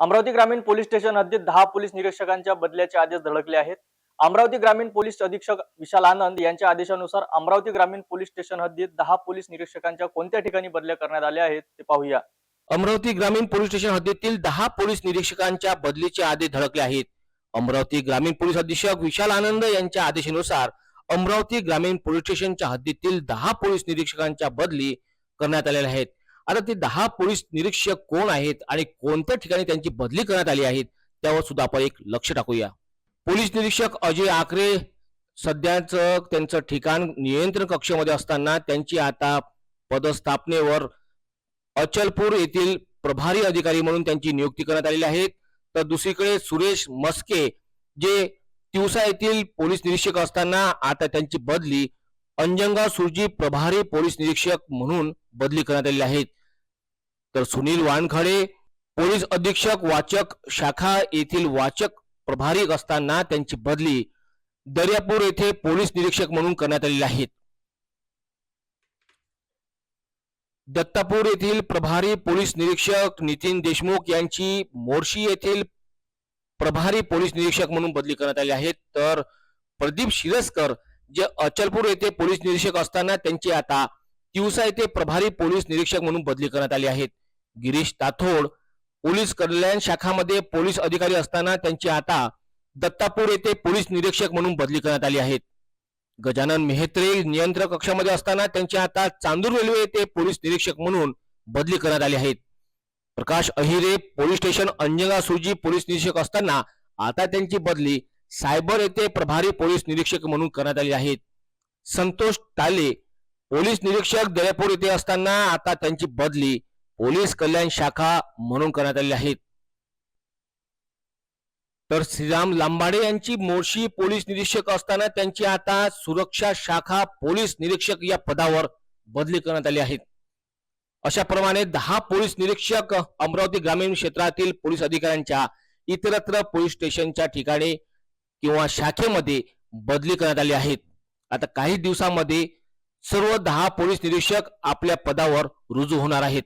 अमरावती ग्रामीण police station हद्दीत दहा पोलीस निरीक्षकांच्या बदल्याचे आदेश धडकले आहेत. अमरावती ग्रामीण पोलीस अधीक्षक विशाल आनंद यांच्या आदेशानुसार अमरावती ग्रामीण पोलीस स्टेशन हद्दीत दहा पोलीस निरीक्षकांच्या कोणत्या ठिकाणी बदल्या करण्यात आल्या आहेत ते पाहूया. अमरावती ग्रामीण पोलीस स्टेशन हद्दीतील दहा पोलीस निरीक्षकांच्या बदलीचे आदेश धडकले आहेत. अमरावती ग्रामीण पोलीस अधीक्षक विशाल आनंद यांच्या आदेशानुसार अमरावती ग्रामीण पोलीस स्टेशनच्या हद्दीतील दहा पोलीस निरीक्षकांच्या बदली करण्यात आलेल्या आहेत. आता ते दहा पोलीस निरीक्षक कोण आहेत आणि कोणत्या ठिकाणी त्यांची बदली करण्यात आली आहेत त्यावर सुद्धा आपण एक लक्ष टाकूया. पोलीस निरीक्षक अजय आकरे सध्याच त्यांचं ठिकाण नियंत्रण कक्षामध्ये असताना त्यांची आता पदस्थापनेवर अचलपूर येथील प्रभारी अधिकारी म्हणून त्यांची नियुक्ती करण्यात आलेली आहे. तर दुसरीकडे सुरेश मस्के जे तिवसा येथील पोलीस निरीक्षक असताना आता त्यांची बदली अंजंगा सुरजी प्रभारी पोलीस निरीक्षक म्हणून बदली करण्यात आलेली आहे. तर सुनील वानखडे पोलीस अधीक्षक वाचक शाखा येथील वाचक प्रभारी असताना त्यांची बदली दर्यापूर येथे पोलीस निरीक्षक म्हणून करण्यात आलेली आहे. दत्तापूर येथील प्रभारी पोलीस निरीक्षक नितीन देशमुख यांची मोर्शी येथील प्रभारी पोलीस निरीक्षक म्हणून बदली करण्यात आली आहे. तर प्रदीप शिरसकर जे अचलपूर येथे पोलीस निरीक्षक असताना त्यांची आता तिवसा येथे प्रभारी पोलीस निरीक्षक म्हणून बदली करण्यात आली आहेत गिरीश ताथोड पोलीस कल्याण शाखामध्ये पोलीस अधिकारी असताना त्यांची आता दत्तापूर येथे पोलीस निरीक्षक म्हणून बदली करण्यात आली आहेत गजानन मेहत्रे नियंत्रण कक्षामध्ये असताना त्यांची आता चांदूर रेल्वे येथे पोलीस निरीक्षक म्हणून बदली करण्यात आली आहेत Prakash Ahire police station Anjangaon Surji police निरीक्षक असताना आता त्यांची बदली सायबर येथे प्रभारी पोलीस निरीक्षक म्हणून करण्यात आली आहेत संतोष टाले पोलीस निरीक्षक दर्यापूर येथे असताना आता त्यांची बदली पोलीस कल्याण शाखा म्हणून करण्यात आली आहेत तर श्रीराम लांबाडे यांची मोर्शी पोलीस निरीक्षक असताना त्यांची आता सुरक्षा शाखा पोलीस निरीक्षक या पदावर बदली करण्यात आली आहे. अशाप्रमाणे दहा पोलीस निरीक्षक अमरावती ग्रामीण क्षेत्रातील पोलीस अधिकाऱ्यांच्या इतरत्र पोलीस स्टेशनच्या ठिकाणी किंवा शाखेमध्ये बदली करण्यात आली आहेत. आता काही दिवसामध्ये सर्व दहा पोलीस निरीक्षक आपल्या पदावर रुजू होणार आहेत.